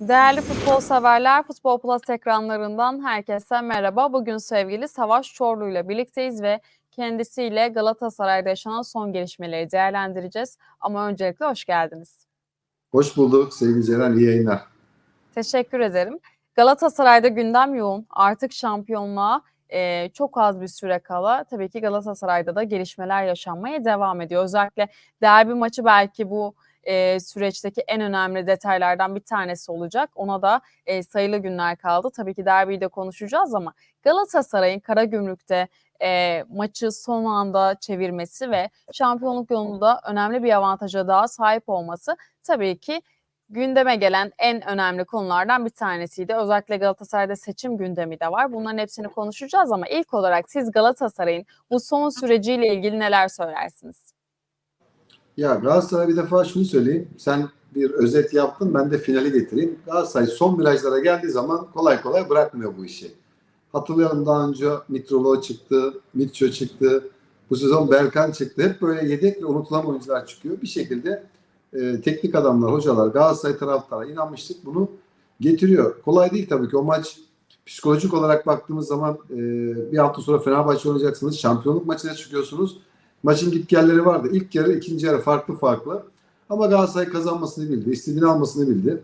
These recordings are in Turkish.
Değerli futbol severler, Futbol Plus ekranlarından herkese merhaba. Bugün sevgili Savaş Çorlu ile birlikteyiz ve kendisiyle Galatasaray'da yaşanan son gelişmeleri değerlendireceğiz. Ama öncelikle hoş geldiniz. Hoş bulduk sevgili Ceren, iyi yayınlar. Teşekkür ederim. Galatasaray'da gündem yoğun. Artık şampiyonluğa e, çok az bir süre kala tabii ki Galatasaray'da da gelişmeler yaşanmaya devam ediyor. Özellikle derbi maçı belki bu e, süreçteki en önemli detaylardan bir tanesi olacak. Ona da e, sayılı günler kaldı. Tabii ki derbiyi de konuşacağız ama Galatasaray'ın Karagümrük'te e, maçı son anda çevirmesi ve şampiyonluk yolunda önemli bir avantaja daha sahip olması tabii ki gündeme gelen en önemli konulardan bir tanesiydi. Özellikle Galatasaray'da seçim gündemi de var. Bunların hepsini konuşacağız ama ilk olarak siz Galatasaray'ın bu son süreciyle ilgili neler söylersiniz? Ya Galatasaray bir defa şunu söyleyeyim. Sen bir özet yaptın ben de finali getireyim. Galatasaray son virajlara geldiği zaman kolay kolay bırakmıyor bu işi. Hatırlayalım daha önce Mitrovic çıktı, Mitcho çıktı. Bu sezon Berkan çıktı. Hep böyle yedek ve unutulan oyuncular çıkıyor. Bir şekilde e, teknik adamlar, hocalar, Galatasaray taraftarı inanmıştık bunu getiriyor. Kolay değil tabii ki. O maç psikolojik olarak baktığımız zaman e, bir hafta sonra Fenerbahçe oynayacaksınız. Şampiyonluk maçına çıkıyorsunuz. Maçın gitgelleri vardı. İlk yarı, ikinci yarı farklı farklı. Ama Galatasaray kazanmasını bildi. istediğini almasını bildi.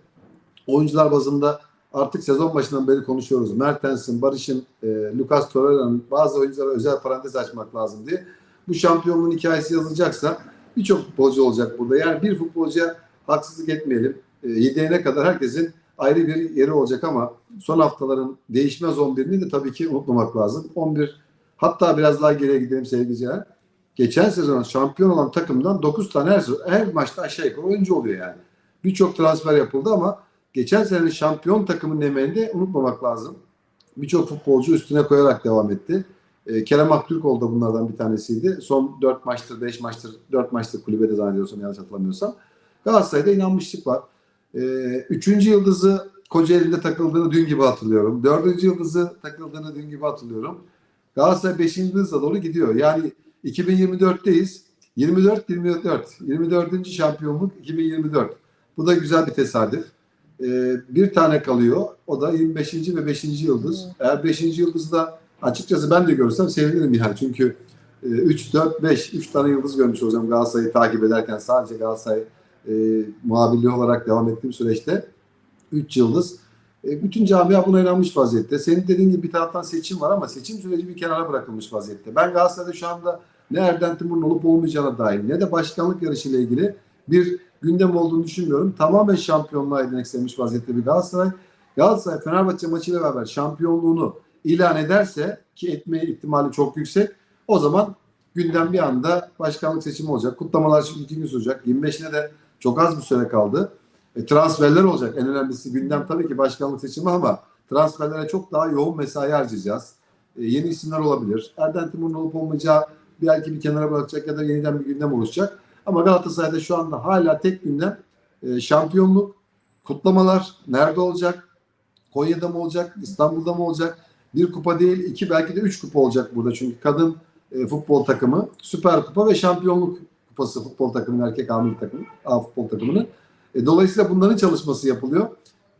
Oyuncular bazında artık sezon başından beri konuşuyoruz. Mertens'in, Barış'ın, e, Lucas Torreira'nın bazı oyunculara özel parantez açmak lazım diye. Bu şampiyonluğun hikayesi yazılacaksa birçok futbolcu olacak burada. Yani bir futbolcuya haksızlık etmeyelim. E, kadar herkesin ayrı bir yeri olacak ama son haftaların değişmez 11'ini de tabii ki unutmamak lazım. 11 hatta biraz daha geriye gidelim sevgili Ceren geçen sezon şampiyon olan takımdan 9 tane her, her maçta aşağı yukarı oyuncu oluyor yani. Birçok transfer yapıldı ama geçen senenin şampiyon takımının emeğini de unutmamak lazım. Birçok futbolcu üstüne koyarak devam etti. E, Kerem Aktürkoğlu da bunlardan bir tanesiydi. Son 4 maçtır, 5 maçtır, 4 maçtır kulübede zannediyorsam yanlış hatırlamıyorsam. Galatasaray'da inanmışlık var. E, üçüncü yıldızı Kocaeli'nde takıldığını dün gibi hatırlıyorum. Dördüncü yıldızı takıldığını dün gibi hatırlıyorum. Galatasaray 5. yıldızla doğru gidiyor. Yani 2024'teyiz. 24 24 24. şampiyonluk 2024. Bu da güzel bir tesadüf. Ee, bir tane kalıyor. O da 25. ve 5. yıldız. Eğer 5. yıldızı da açıkçası ben de görsem sevinirim yani. Çünkü e, 3 4 5 3 tane yıldız görmüş olacağım Galatasaray'ı takip ederken sadece Galatasaray e, muhabirliği olarak devam ettiğim süreçte 3 yıldız. E, bütün camia buna inanmış vaziyette. Senin dediğin gibi bir taraftan seçim var ama seçim süreci bir kenara bırakılmış vaziyette. Ben Galatasaray'da şu anda ne Erden Timur'un olup olmayacağına dair ne de başkanlık yarışıyla ilgili bir gündem olduğunu düşünmüyorum. Tamamen şampiyonluğa edineklenmiş vaziyette bir Galatasaray. Galatasaray Fenerbahçe maçıyla beraber şampiyonluğunu ilan ederse ki etme ihtimali çok yüksek. O zaman gündem bir anda başkanlık seçimi olacak. Kutlamalar şimdi iki gün sürecek. 25'ine de çok az bir süre kaldı. E, transferler olacak. En önemlisi gündem tabii ki başkanlık seçimi ama transferlere çok daha yoğun mesai harcayacağız. E, yeni isimler olabilir. Erden Timur'un olup olmayacağı belki bir kenara bırakacak ya da yeniden bir gündem oluşacak. Ama Galatasaray'da şu anda hala tek gündem e, şampiyonluk, kutlamalar nerede olacak? Konya'da mı olacak? İstanbul'da mı olacak? Bir kupa değil, iki belki de üç kupa olacak burada. Çünkü kadın e, futbol takımı, süper kupa ve şampiyonluk kupası futbol takımının erkek amir takımı, A futbol takımının. E, dolayısıyla bunların çalışması yapılıyor.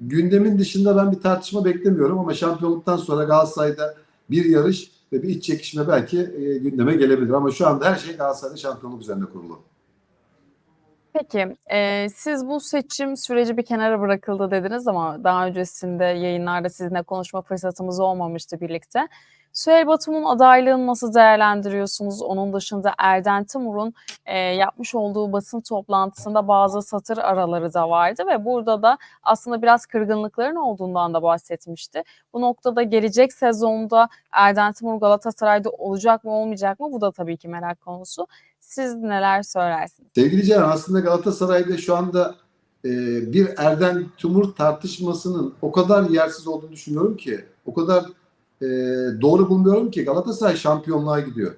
Gündemin dışında ben bir tartışma beklemiyorum ama şampiyonluktan sonra Galatasaray'da bir yarış ve bir iç çekişme belki e, gündeme gelebilir. Ama şu anda her şey Galatasaray'da şampiyonluk üzerine kurulu. Peki, e, siz bu seçim süreci bir kenara bırakıldı dediniz ama daha öncesinde yayınlarda sizinle konuşma fırsatımız olmamıştı birlikte. Süheyl Batum'un adaylığını nasıl değerlendiriyorsunuz? Onun dışında Erden Timur'un e, yapmış olduğu basın toplantısında bazı satır araları da vardı ve burada da aslında biraz kırgınlıkların olduğundan da bahsetmişti. Bu noktada gelecek sezonda Erden Timur Galatasaray'da olacak mı olmayacak mı? Bu da tabii ki merak konusu. Siz neler söylersiniz? Sevgili Ceren aslında Galatasaray'da şu anda e, bir Erden Timur tartışmasının o kadar yersiz olduğunu düşünüyorum ki o kadar e, doğru bulmuyorum ki Galatasaray şampiyonluğa gidiyor.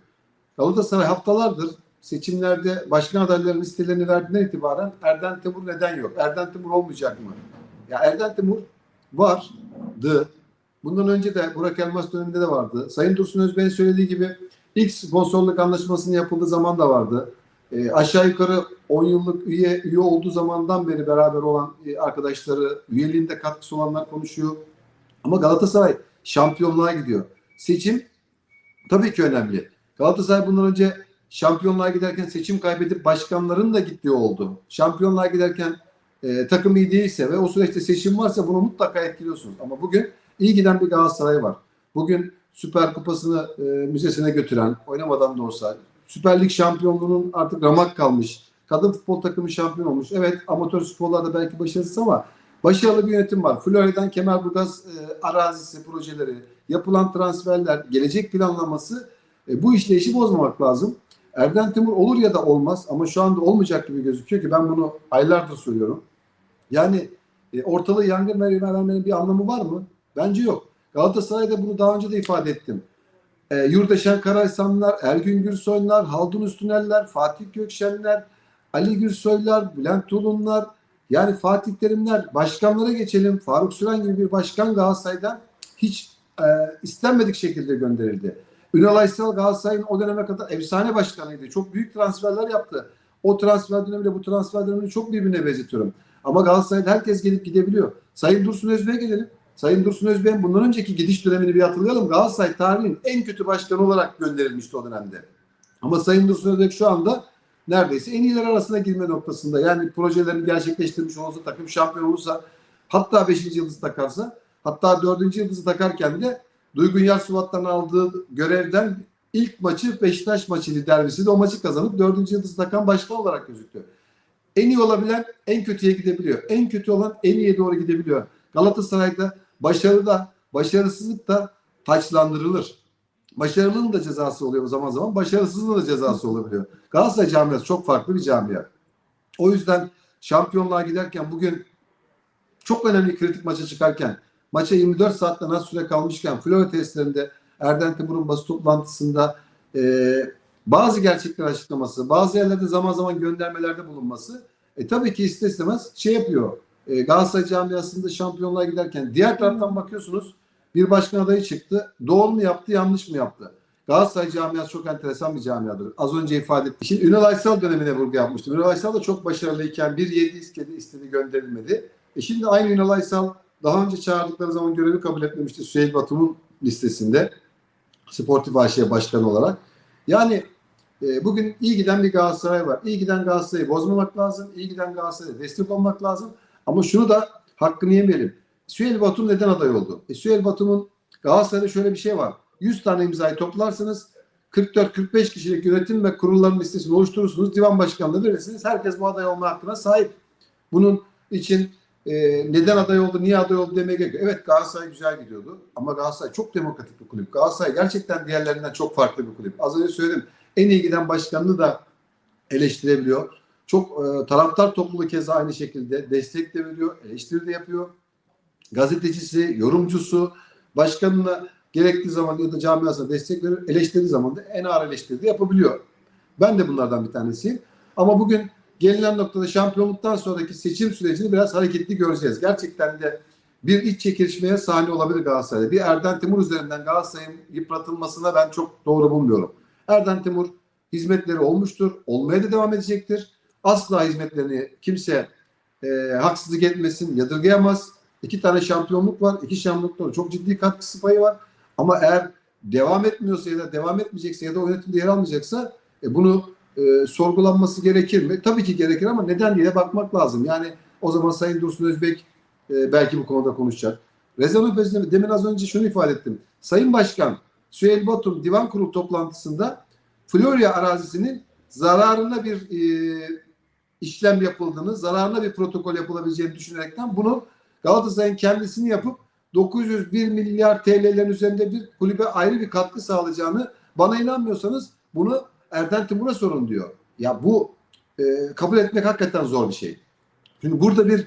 Galatasaray haftalardır seçimlerde başkan adaylarının listelerini verdiğinden itibaren Erden Timur neden yok? Erden Timur olmayacak mı? Ya Erden Timur vardı. Bundan önce de Burak Elmas döneminde de vardı. Sayın Dursun Özbey'in söylediği gibi ilk sponsorluk anlaşmasının yapıldığı zaman da vardı. E, aşağı yukarı 10 yıllık üye üye olduğu zamandan beri beraber olan e, arkadaşları, üyeliğinde katkısı olanlar konuşuyor. Ama Galatasaray şampiyonluğa gidiyor. Seçim tabii ki önemli. Galatasaray bundan önce şampiyonluğa giderken seçim kaybedip başkanların da gittiği oldu. Şampiyonluğa giderken e, takım iyi değilse ve o süreçte seçim varsa bunu mutlaka etkiliyorsunuz. Ama bugün iyi giden bir Galatasaray var. Bugün Süper Kupası'nı e, müzesine götüren, oynamadan da olsa, Süper Lig şampiyonluğunun artık ramak kalmış. Kadın futbol takımı şampiyon olmuş. Evet amatör sporlarda belki başarısız ama başarılı bir yönetim var. Florya'dan Kemerburgaz e, arazisi projeleri, yapılan transferler, gelecek planlaması e, bu işleyişi bozmamak lazım. Erden Timur olur ya da olmaz ama şu anda olmayacak gibi gözüküyor ki ben bunu aylardır söylüyorum. Yani e, ortalığı yangın vermenin bir anlamı var mı? Bence yok. Galatasaray'da bunu daha önce de ifade ettim. E, Yurdaşen Karaysanlar, Ergün Gürsoylar, Haldun Üstüneller, Fatih Gökşenler, Ali Gürsoylar, Bülent Tulunlar, yani Fatih Terimler, başkanlara geçelim. Faruk Süren gibi bir başkan Galatasaray'dan hiç e, istenmedik şekilde gönderildi. Ünal Aysal Galatasaray'ın o döneme kadar efsane başkanıydı. Çok büyük transferler yaptı. O transfer dönemiyle bu transfer dönemini çok birbirine benzetiyorum. Ama Galatasaray'da herkes gelip gidebiliyor. Sayın Dursun Özbek'e gelelim. Sayın Dursun Özbek'in bundan önceki gidiş dönemini bir hatırlayalım. Galatasaray tarihinin en kötü başkanı olarak gönderilmişti o dönemde. Ama Sayın Dursun Özbek şu anda neredeyse en iyiler arasına girme noktasında. Yani projelerini gerçekleştirmiş olursa, takım şampiyon olursa, hatta 5. yıldızı takarsa, hatta 4. yıldızı takarken de Duygun Yarsuvat'tan aldığı görevden ilk maçı Beşiktaş maçıydı derbisi de o maçı kazanıp 4. yıldızı takan başkan olarak gözüktü. En iyi olabilen en kötüye gidebiliyor. En kötü olan en iyiye doğru gidebiliyor. Galatasaray'da başarı da başarısızlık da taçlandırılır. Başarılının da cezası oluyor zaman zaman. Başarısızlığın da cezası olabiliyor. Galatasaray camiası çok farklı bir camia. O yüzden şampiyonluğa giderken bugün çok önemli kritik maça çıkarken maça 24 saatten az süre kalmışken Florya testlerinde Erden Timur'un basın toplantısında e, bazı gerçekler açıklaması, bazı yerlerde zaman zaman göndermelerde bulunması e, tabii ki ister istemez şey yapıyor. E, Galatasaray camiasında şampiyonluğa giderken diğer taraftan bakıyorsunuz bir başkan adayı çıktı. Doğru mu yaptı, yanlış mı yaptı? Galatasaray camiası çok enteresan bir camiadır. Az önce ifade ettim. Şimdi Ünal Aysal dönemine vurgu yapmıştım. Ünal Aysal da çok başarılıyken bir yedi istedi, istedi gönderilmedi. E şimdi aynı Ünal Aysal daha önce çağırdıkları zaman görevi kabul etmemişti Süheyl Batum'un listesinde. Sportif AŞ Başkanı olarak. Yani e, bugün iyi giden bir Galatasaray var. İyi giden Galatasaray'ı bozmamak lazım. İyi giden Galatasaray'a destek olmak lazım. Ama şunu da hakkını yemeyelim. Süheyl Batum neden aday oldu? E, Süheyl Batum'un Galatasaray'da şöyle bir şey var. 100 tane imzayı toplarsınız. 44-45 kişilik yönetim ve kurulların listesini oluşturursunuz. Divan başkanlığı verirsiniz. Herkes bu aday olma hakkına sahip. Bunun için e, neden aday oldu, niye aday oldu demeye gerek yok. Evet Galatasaray güzel gidiyordu. Ama Galatasaray çok demokratik bir kulüp. Galatasaray gerçekten diğerlerinden çok farklı bir kulüp. Az önce söyledim. En iyi giden başkanını da eleştirebiliyor. Çok e, taraftar topluluğu keza aynı şekilde destek de veriyor, eleştiri de yapıyor. Gazetecisi, yorumcusu, başkanına gerektiği zaman ya da camiasına destek verir, eleştirdiği zaman da en ağır eleştiri yapabiliyor. Ben de bunlardan bir tanesiyim. Ama bugün gelinen noktada şampiyonluktan sonraki seçim sürecini biraz hareketli göreceğiz. Gerçekten de bir iç çekilişmeye sahne olabilir Galatasaray'da. Bir Erden Timur üzerinden Galatasaray'ın yıpratılmasına ben çok doğru bulmuyorum. Erden Timur hizmetleri olmuştur, olmaya da devam edecektir. Asla hizmetlerini kimse e, haksızlık etmesin, yadırgayamaz. İki tane şampiyonluk var. İki şampiyonlukta çok ciddi katkısı payı var. Ama eğer devam etmiyorsa ya da devam etmeyecekse ya da o yönetimde yer almayacaksa e, bunu e, sorgulanması gerekir mi? Tabii ki gerekir ama neden diye bakmak lazım. Yani o zaman Sayın Dursun Özbek e, belki bu konuda konuşacak. Rezanov Özdemir demin az önce şunu ifade ettim. Sayın Başkan Süheyl Batum divan kurulu toplantısında Florya arazisinin zararına bir e, işlem yapıldığını, zararına bir protokol yapılabileceğini düşünerekten bunu Galatasaray'ın kendisini yapıp 901 milyar TL'lerin üzerinde bir kulübe ayrı bir katkı sağlayacağını bana inanmıyorsanız bunu Erden Timur'a sorun diyor. Ya bu e, kabul etmek hakikaten zor bir şey. Şimdi burada bir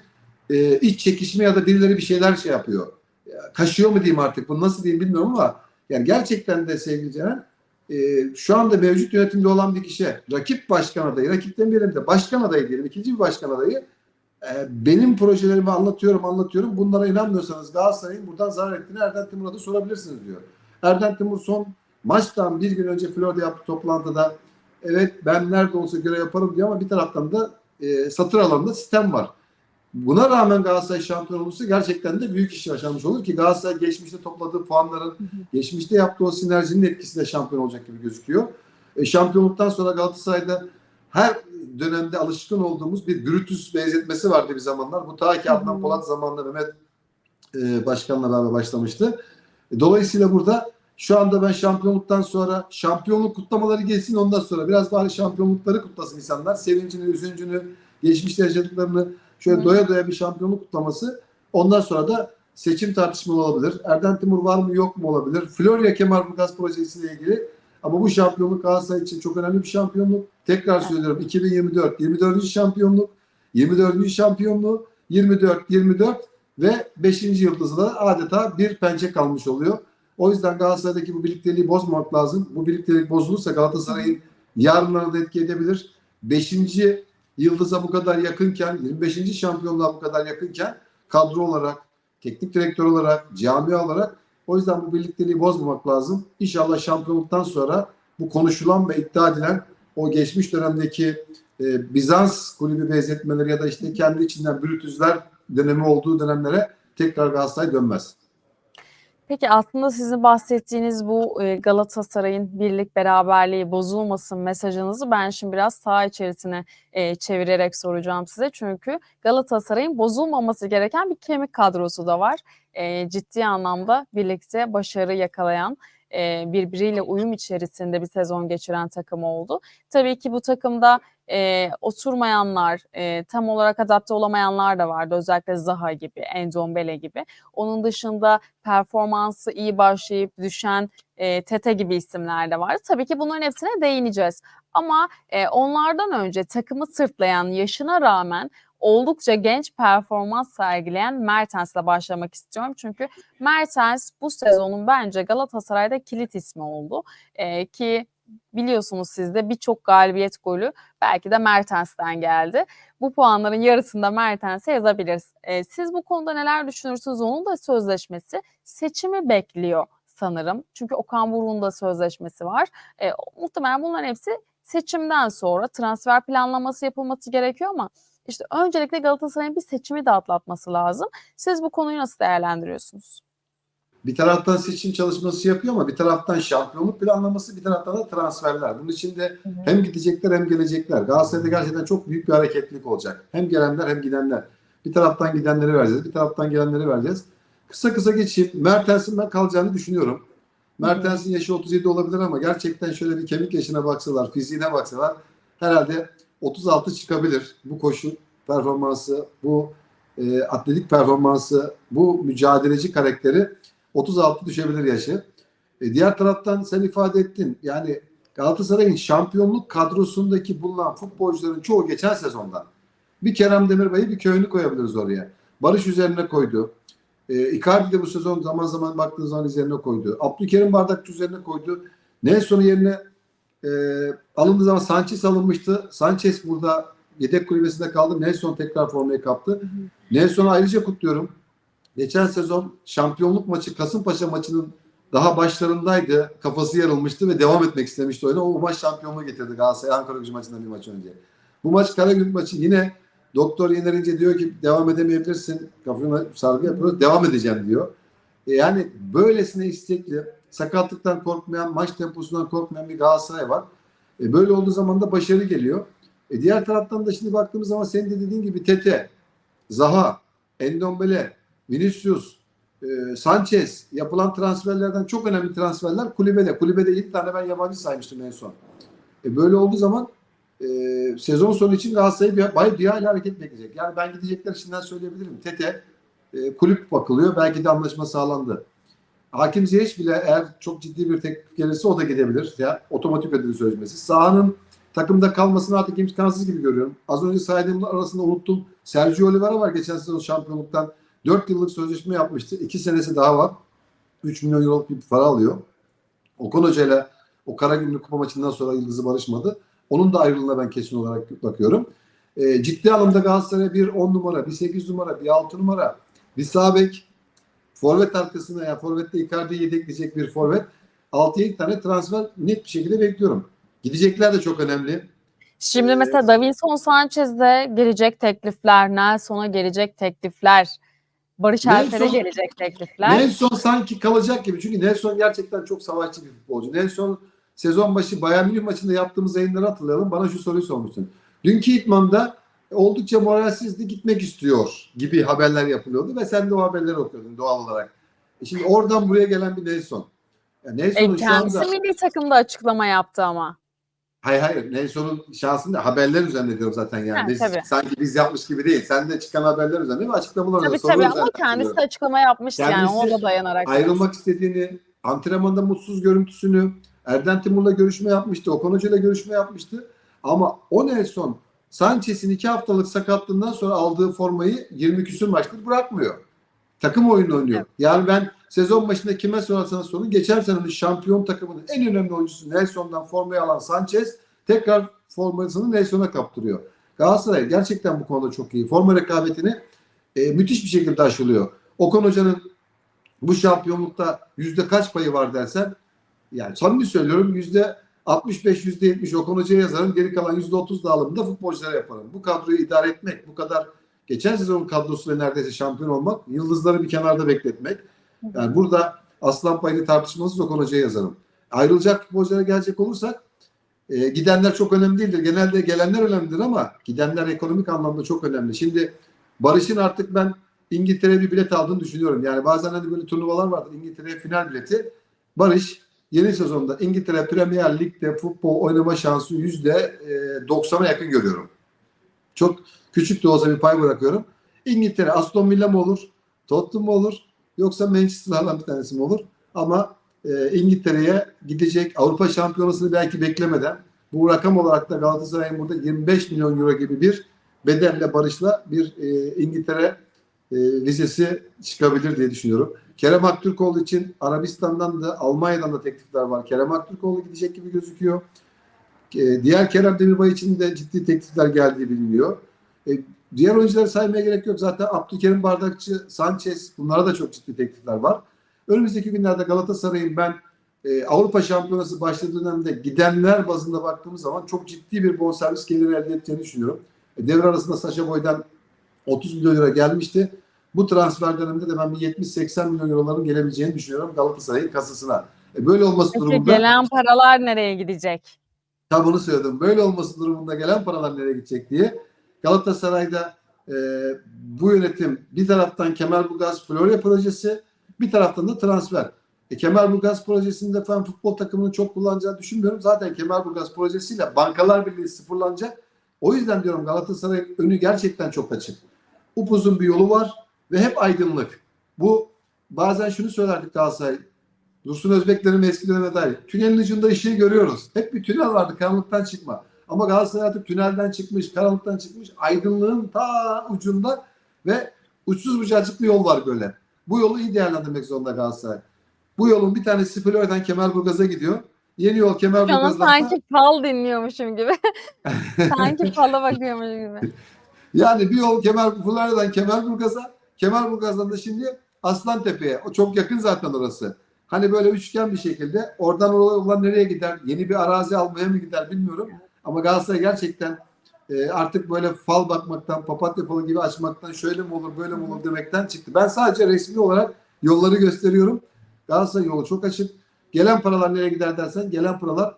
e, iç çekişme ya da birileri bir şeyler şey yapıyor. Ya, kaşıyor mu diyeyim artık bunu nasıl diyeyim bilmiyorum ama yani gerçekten de sevgili Ceren e, şu anda mevcut yönetimde olan bir kişi rakip başkan adayı, rakip demeyelim de başkan adayı diyelim ikinci bir başkan adayı benim projelerimi anlatıyorum anlatıyorum bunlara inanmıyorsanız Galatasaray'ın buradan zarar ettiğini Erden Timur'a da sorabilirsiniz diyor. Erden Timur son maçtan bir gün önce Florya'da yaptığı toplantıda Evet ben nerede olsa göre yaparım diyor ama bir taraftan da e, satır alanında sistem var. Buna rağmen Galatasaray şampiyon olursa gerçekten de büyük iş yaşanmış olur ki Galatasaray geçmişte topladığı puanların, geçmişte yaptığı o sinerjinin etkisiyle şampiyon olacak gibi gözüküyor. E, şampiyonluktan sonra Galatasaray'da her dönemde alışkın olduğumuz bir Brutus benzetmesi vardı bir zamanlar. Bu ta ki Adnan. Polat zamanında Mehmet e, Başkan'la beraber başlamıştı. E, dolayısıyla burada şu anda ben şampiyonluktan sonra şampiyonluk kutlamaları gelsin ondan sonra biraz bari şampiyonlukları kutlasın insanlar. Sevincini, üzüncünü, geçmişte yaşadıklarını şöyle Hı. doya doya bir şampiyonluk kutlaması. Ondan sonra da seçim tartışmalı olabilir. Erdem Timur var mı yok mu olabilir. Florya Kemerburgaz projesiyle ilgili ama bu şampiyonluk Galatasaray için çok önemli bir şampiyonluk. Tekrar söylüyorum 2024 24. şampiyonluk, 24. şampiyonluğu, 24 24 ve 5. yıldızı da adeta bir pençe kalmış oluyor. O yüzden Galatasaray'daki bu birlikteliği bozmamak lazım. Bu birliktelik bozulursa Galatasaray'ın yarınlarına da etki edebilir. 5. yıldıza bu kadar yakınken, 25. şampiyonluğa bu kadar yakınken kadro olarak, teknik direktör olarak, camia olarak o yüzden bu birlikteliği bozmamak lazım. İnşallah şampiyonluktan sonra bu konuşulan ve iddia edilen o geçmiş dönemdeki e, Bizans kulübü benzetmeleri ya da işte kendi içinden Brutusler dönemi olduğu dönemlere tekrar Galatasaray dönmez. Peki aslında sizin bahsettiğiniz bu e, Galatasaray'ın birlik beraberliği bozulmasın mesajınızı ben şimdi biraz saha içerisine e, çevirerek soracağım size. Çünkü Galatasaray'ın bozulmaması gereken bir kemik kadrosu da var. E, ciddi anlamda birlikte başarı yakalayan, birbiriyle uyum içerisinde bir sezon geçiren takım oldu. Tabii ki bu takımda e, oturmayanlar, e, tam olarak adapte olamayanlar da vardı. Özellikle Zaha gibi, Endombele gibi. Onun dışında performansı iyi başlayıp düşen e, Tete gibi isimler de vardı. Tabii ki bunların hepsine değineceğiz. Ama e, onlardan önce takımı sırtlayan yaşına rağmen oldukça genç performans sergileyen Mertens'le başlamak istiyorum. Çünkü Mertens bu sezonun bence Galatasaray'da kilit ismi oldu. E, ki biliyorsunuz siz de birçok galibiyet golü belki de Mertens'ten geldi. Bu puanların yarısını da Mertens'e yazabiliriz. E, siz bu konuda neler düşünürsünüz? Onun da sözleşmesi seçimi bekliyor sanırım. Çünkü Okan Buruk'un da sözleşmesi var. E, muhtemelen bunların hepsi seçimden sonra transfer planlaması yapılması gerekiyor ama işte öncelikle Galatasaray'ın bir seçimi de atlatması lazım. Siz bu konuyu nasıl değerlendiriyorsunuz? Bir taraftan seçim çalışması yapıyor ama bir taraftan şampiyonluk planlaması, bir taraftan da transferler. Bunun içinde hem gidecekler hem gelecekler. Galatasaray'da gerçekten çok büyük bir hareketlilik olacak. Hem gelenler hem gidenler. Bir taraftan gidenleri vereceğiz, bir taraftan gelenleri vereceğiz. Kısa kısa geçeyim. Mertens'in ben kalacağını düşünüyorum. Mertens'in yaşı 37 olabilir ama gerçekten şöyle bir kemik yaşına baksalar, fiziğine baksalar herhalde 36 çıkabilir. Bu koşu performansı, bu e, atletik performansı, bu mücadeleci karakteri 36 düşebilir yaşı. E, diğer taraftan sen ifade ettin. Yani Galatasaray'ın şampiyonluk kadrosundaki bulunan futbolcuların çoğu geçen sezondan. Bir Kerem Demirbay'ı bir köyünü koyabiliriz oraya. Barış üzerine koydu. E, Icardi de bu sezon zaman zaman baktığı zaman üzerine koydu. Abdülkerim Bardakçı üzerine koydu. Nelson'un yerine e, alındığı zaman Sanchez alınmıştı. Sanchez burada yedek kulübesinde kaldı. Nelson tekrar formayı kaptı. Nelson'u ayrıca kutluyorum. Geçen sezon şampiyonluk maçı Kasımpaşa maçının daha başlarındaydı. Kafası yarılmıştı ve devam etmek istemişti oyuna. O maç şampiyonluğu getirdi Galatasaray Ankara gücü maçından bir maç önce. Bu maç Karagümrük maçı yine doktor yenerince diyor ki devam edemeyebilirsin. Kafana sargı yapıyoruz. Devam edeceğim diyor. E yani böylesine istekli, sakatlıktan korkmayan, maç temposundan korkmayan bir Galatasaray var. E böyle olduğu zaman da başarı geliyor. E diğer taraftan da şimdi baktığımız zaman senin de dediğin gibi Tete, Zaha, Endombele, Vinicius, e, Sanchez yapılan transferlerden çok önemli transferler kulübede. Kulübede 7 tane ben yabancı saymıştım en son. E böyle olduğu zaman e, sezon sonu için Galatasaray bir, bay bir hayli hareket bekleyecek. Yani ben gidecekler içinden söyleyebilirim. Tete e, kulüp bakılıyor. Belki de anlaşma sağlandı. Hakim Ziyech bile eğer çok ciddi bir teklif gelirse o da gidebilir. Ya otomatik ödül sözleşmesi. Sahanın takımda kalmasını artık imkansız gibi görüyorum. Az önce saydığım arasında unuttum. Sergio Oliveira var geçen sezon şampiyonluktan. 4 yıllık sözleşme yapmıştı. 2 senesi daha var. 3 milyon euroluk bir para alıyor. Okan Hoca ile o Karagümrük Kupa maçından sonra Yıldız'ı barışmadı. Onun da ayrılığına ben kesin olarak bakıyorum. E, ciddi anlamda Galatasaray'a bir 10 numara, bir 8 numara, bir 6 numara, bir sağ bek, forvet arkasına ya yani forvette Icardi'yi yedekleyecek bir forvet. 6-7 tane transfer net bir şekilde bekliyorum. Gidecekler de çok önemli. Şimdi Ee, mesela Davinson Sanchez'de gelecek teklifler, Nelson'a gelecek teklifler, Barış Alper'e Nelson- gelecek teklifler. Nelson sanki kalacak gibi. Çünkü Nelson gerçekten çok savaşçı bir futbolcu. Nelson sezon başı Bayern Münih maçında yaptığımız yayınları hatırlayalım. Bana şu soruyu sormuştun. Dünkü idmanda oldukça moralsizdi gitmek istiyor gibi haberler yapılıyordu ve sen de o haberleri okuyordun doğal olarak. E Şimdi oradan buraya gelen bir Nelson. Ya E, Nelson'un şu kendisi anda... milli takımda açıklama yaptı ama. Hayır hayır Nelson'un şahsında haberler üzerine diyorum zaten yani. Ha, Biz- tabii. sanki biz yapmış gibi değil. Sen de çıkan haberler üzerine ve açıklamalar Tabii tabii ama kendisi katılıyorum. açıklama yapmıştı yani Kendisi ona dayanarak. ayrılmak istediğini, antrenmanda mutsuz görüntüsünü, Erden Timur'la görüşme yapmıştı, Okan Hoca'yla görüşme yapmıştı. Ama o Nelson Sanchez'in iki haftalık sakatlığından sonra aldığı formayı 20 küsur maçtır bırakmıyor. Takım oyunu oynuyor. Evet. Yani ben sezon başında kime sorarsanız sorun geçen senenin şampiyon takımının en önemli oyuncusu Nelson'dan formayı alan Sanchez tekrar formasını Nelson'a kaptırıyor. Galatasaray gerçekten bu konuda çok iyi. Forma rekabetini e, müthiş bir şekilde aşılıyor. Okan Hoca'nın bu şampiyonlukta yüzde kaç payı var dersen yani samimi söylüyorum yüzde 65 yüzde 70 Okan Hoca'ya yazarım. Geri kalan yüzde 30 dağılımında futbolculara yaparım. Bu kadroyu idare etmek, bu kadar geçen sezonun kadrosuyla neredeyse şampiyon olmak, yıldızları bir kenarda bekletmek. Yani burada aslan payını tartışmasız Okan Hoca'ya yazarım. Ayrılacak futbolculara gelecek olursak e, gidenler çok önemli değildir. Genelde gelenler önemlidir ama gidenler ekonomik anlamda çok önemli. Şimdi Barış'ın artık ben İngiltere'ye bir bilet aldığını düşünüyorum. Yani bazen hani böyle turnuvalar vardır. İngiltere'ye final bileti. Barış yeni sezonda İngiltere Premier Lig'de futbol oynama şansı yüzde e, 90'a yakın görüyorum. Çok küçük de olsa bir pay bırakıyorum. İngiltere Aston Villa mı olur? Tottenham mı olur? Yoksa Manchester'lardan bir tanesi mi olur? Ama e, İngiltere'ye gidecek Avrupa Şampiyonası'nı belki beklemeden bu rakam olarak da Galatasaray'ın burada 25 milyon euro gibi bir bedelle Barış'la bir e, İngiltere e, vizesi çıkabilir diye düşünüyorum. Kerem Aktürkoğlu için Arabistan'dan da Almanya'dan da teklifler var. Kerem Aktürkoğlu gidecek gibi gözüküyor. E, diğer Kerem Demirbay için de ciddi teklifler geldiği biliniyor. E, diğer oyuncuları saymaya gerek yok. Zaten Abdülkerim Bardakçı, Sanchez bunlara da çok ciddi teklifler var. Önümüzdeki günlerde Galatasaray'ın ben e, Avrupa Şampiyonası başladığı dönemde gidenler bazında baktığımız zaman çok ciddi bir bonservis geliri elde edeceğini düşünüyorum. E, devre arasında Saşa Boy'dan 30 milyon euro gelmişti. Bu transfer döneminde de ben bir 70-80 milyon euroların gelebileceğini düşünüyorum Galatasaray'ın kasasına. E, böyle olması Peki durumunda gelen paralar nereye gidecek? tam bunu söyledim. Böyle olması durumunda gelen paralar nereye gidecek diye. Galatasaray'da e, bu yönetim bir taraftan Kemerburgaz Florya projesi bir taraftan da transfer. E, Kemerburgaz projesinde falan futbol takımını çok kullanacağını düşünmüyorum. Zaten Kemerburgaz projesiyle Bankalar Birliği sıfırlanacak. O yüzden diyorum Galatasaray'ın önü gerçekten çok açık. Upuzun bir yolu var ve hep aydınlık. Bu bazen şunu söylerdik Galatasaray. Dursun Özbeklerin eski döneme dair. Tünelin ucunda ışığı görüyoruz. Hep bir tünel vardı karanlıktan çıkma. Ama Galatasaray artık tünelden çıkmış, karanlıktan çıkmış. Aydınlığın ta ucunda ve uçsuz bucacık bir yol var böyle. Bu yolu iyi değerlendirmek zorunda Galatasaray. Bu yolun bir tanesi Florya'dan Kemerburgaz'a gidiyor. Yeni yol Şu an Kemerburgaz'dan sanki fal dinliyormuşum gibi. sanki fala bakıyormuş gibi. Yani bir yol Kemer Florya'dan Kemerburgaz'a, Kemerburgaz'dan da şimdi Aslantepe'ye. O çok yakın zaten orası. Hani böyle üçgen bir şekilde oradan olan nereye gider? Yeni bir arazi almaya mı gider bilmiyorum. Ama Galatasaray gerçekten e, artık böyle fal bakmaktan, papatya falı gibi açmaktan şöyle mi olur, böyle mi olur demekten çıktı. Ben sadece resmi olarak yolları gösteriyorum. Galatasaray yolu çok açık. Gelen paralar nereye gider dersen gelen paralar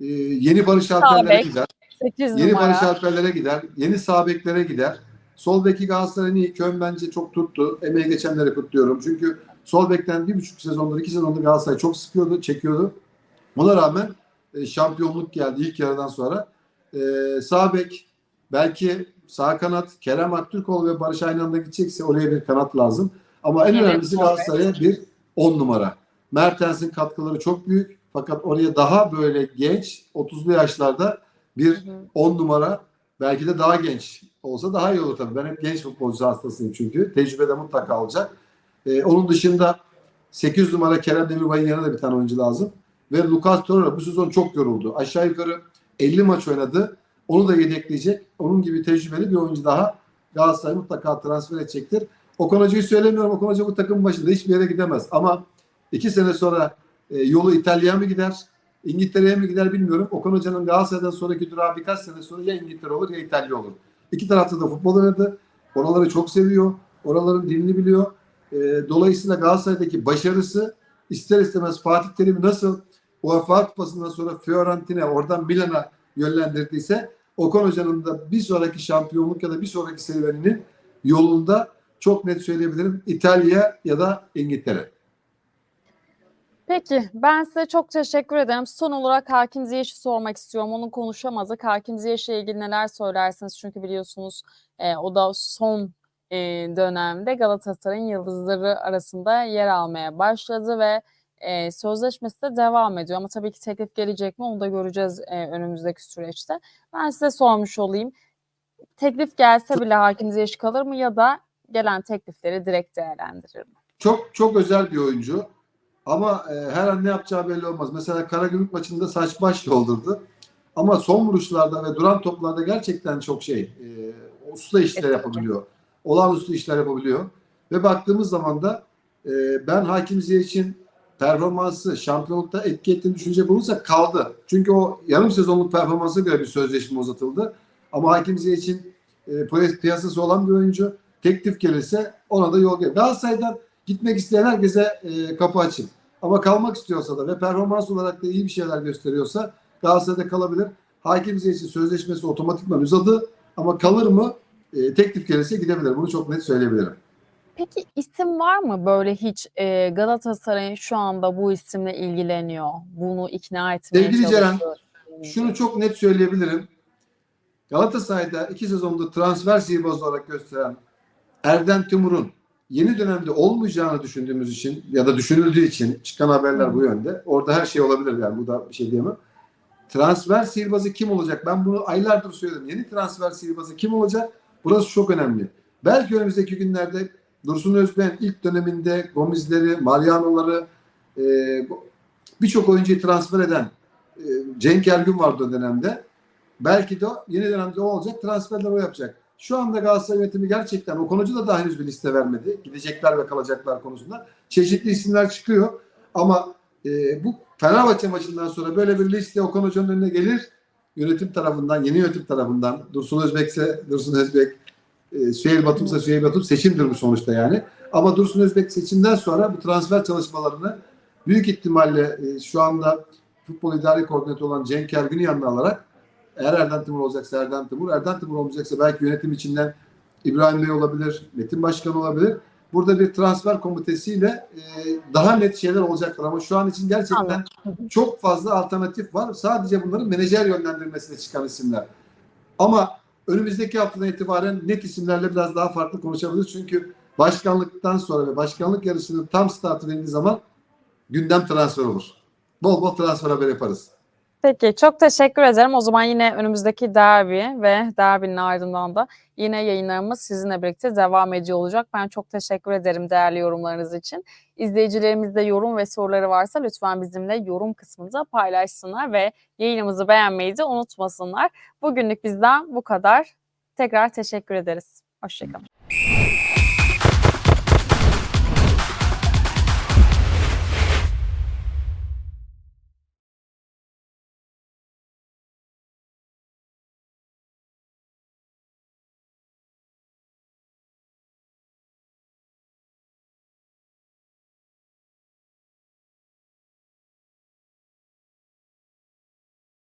e, yeni Barış Alper'lere gider. 8 Yeni. Barış Alper'lere gider. Yeni sağ beklere gider. Sol beki Galatasaray'ın iyi. Köln bence çok tuttu. Emeği geçenleri kutluyorum. Çünkü sol bekten bir buçuk sezondur, iki sezondur Galatasaray çok sıkıyordu, çekiyordu. Ona rağmen e, şampiyonluk geldi ilk yarıdan sonra. E, sağ bek belki sağ kanat Kerem Aktürkoğlu ve Barış aynı anda gidecekse oraya bir kanat lazım. Ama en Evet, önemlisi. Galatasaray'a bir 10 numara. Mertens'in katkıları çok büyük. Fakat oraya daha böyle genç 30'lu yaşlarda bir Hı hı. 10 numara belki de daha genç olsa daha iyi olur tabii. Ben hep genç futbolcu hastasıyım çünkü. Tecrübe de mutlaka olacak. Ee, onun dışında 8 numara Kerem Demirbay'ın yanına da bir tane oyuncu lazım. Ve Lucas Torreira bu sezon çok yoruldu. Aşağı yukarı 50 maç oynadı. Onu da yedekleyecek. Onun gibi tecrübeli bir oyuncu daha Galatasaray mutlaka transfer edecektir. Okan Hoca'yı söylemiyorum. Okan Hoca bu takımın başında hiçbir yere gidemez. Ama iki sene sonra e, yolu İtalya'ya mı gider? İngiltere'ye mi gider bilmiyorum. Okan Hoca'nın Galatasaray'dan sonraki durağı birkaç sene sonra ya İngiltere olur ya İtalya olur. İki tarafta da futbol oynadı. Oraları çok seviyor. Oraların dilini biliyor. E, dolayısıyla Galatasaray'daki başarısı ister istemez Fatih Terim'i nasıl UEFA Kupası'ndan sonra Fiorentina oradan Milan'a yönlendirdiyse Okan Hoca'nın da bir sonraki şampiyonluk ya da bir sonraki serüveninin yolunda çok net söyleyebilirim İtalya ya da İngiltere. Peki ben size çok teşekkür ederim. Son olarak Hakim Ziyech'i sormak istiyorum. Onu konuşamadık. Hakim Ziyech'le ilgili neler söylersiniz? Çünkü biliyorsunuz e, o da son e, dönemde Galatasaray'ın yıldızları arasında yer almaya başladı ve e, sözleşmesi de devam ediyor. Ama tabii ki teklif gelecek mi onu da göreceğiz e, önümüzdeki süreçte. Ben size sormuş olayım. Teklif gelse bile Hakim Ziyech kalır mı ya da gelen teklifleri direkt değerlendirir mi? Çok çok özel bir oyuncu. Ama e, her an ne yapacağı belli olmaz. Mesela Karagümrük maçında saç baş yoldurdu. Ama son vuruşlarda ve duran toplarda gerçekten çok şey e, usta işler Evet, yapabiliyor. Olağanüstü işler yapabiliyor. Ve baktığımız zaman da e, ben Hakim Ziyech'in performansı şampiyonlukta etki ettiğini düşünecek olursak kaldı. Çünkü o yarım sezonluk performansa göre bir sözleşme uzatıldı. Ama Hakim Ziyech'in e, piyas- piyasası olan bir oyuncu. Teklif gelirse ona da yol gelir. Galatasaray'dan gitmek isteyen herkese e, kapı açık. Ama kalmak istiyorsa da ve performans olarak da iyi bir şeyler gösteriyorsa Galatasaray'da kalabilir. Hakim Ziyech'in sözleşmesi otomatikman uzadı ama kalır mı? E, teklif gelirse gidebilir. Bunu çok net söyleyebilirim. Peki isim var mı böyle hiç e, Galatasaray'ın şu anda bu isimle ilgileniyor, bunu ikna etmeye Sevgili Ceren? Şunu çok net söyleyebilirim. Galatasaray'da iki sezonda transfer sihirbazı olarak gösteren Erden Timur'un yeni dönemde olmayacağını düşündüğümüz için ya da düşünüldüğü için çıkan haberler Hı. bu yönde. Orada her şey olabilir yani bu da bir şey diyemem. Transfer sihirbazı kim olacak? Ben bunu aylardır söyledim. Yeni transfer sihirbazı kim olacak? Burası çok önemli. Belki önümüzdeki günlerde Dursun Özben ilk döneminde Gomez'leri, Mariano'ları e, birçok oyuncuyu transfer eden e, Cenk Ergün vardı o dönemde. Belki de o- yeni dönemde o olacak. Transferler o yapacak. Şu anda Galatasaray yönetimi gerçekten Okan Hoca da daha henüz bir liste vermedi. Gidecekler ve kalacaklar konusunda. Çeşitli isimler çıkıyor. Ama e, bu Fenerbahçe maçından sonra böyle bir liste Okan Hoca'nın önüne gelir. Yönetim tarafından, yeni yönetim tarafından Dursun Özbek'se Dursun Özbek, e, Süheyl Batum'sa Süheyl Batum seçimdir bu sonuçta yani. Ama Dursun Özbek seçimden sonra bu transfer çalışmalarını büyük ihtimalle e, şu anda futbol idari koordinatörü olan Cenk Ergün'ü yanına alarak eğer Erden Timur olacaksa Erden Timur, Erden Timur olmayacaksa belki yönetim içinden İbrahim Bey olabilir, Metin Başkan olabilir. Burada bir transfer komitesiyle e, daha net şeyler olacaktır ama şu an için gerçekten Anladım. çok fazla alternatif var. Sadece bunların menajer yönlendirmesiyle çıkan isimler. Ama önümüzdeki haftadan itibaren net isimlerle biraz daha farklı konuşabiliriz. Çünkü başkanlıktan sonra ve başkanlık yarışının tam startı verildiği zaman gündem transfer olur. Bol bol transfer haber yaparız. Peki çok teşekkür ederim. O zaman yine önümüzdeki derbi ve derbinin ardından da yine yayınlarımız sizinle birlikte devam ediyor olacak. Ben çok teşekkür ederim değerli yorumlarınız için. İzleyicilerimizde yorum ve soruları varsa lütfen bizimle yorum kısmında paylaşsınlar ve yayınımızı beğenmeyi de unutmasınlar. Bugünlük bizden bu kadar. Tekrar teşekkür ederiz. Hoşçakalın.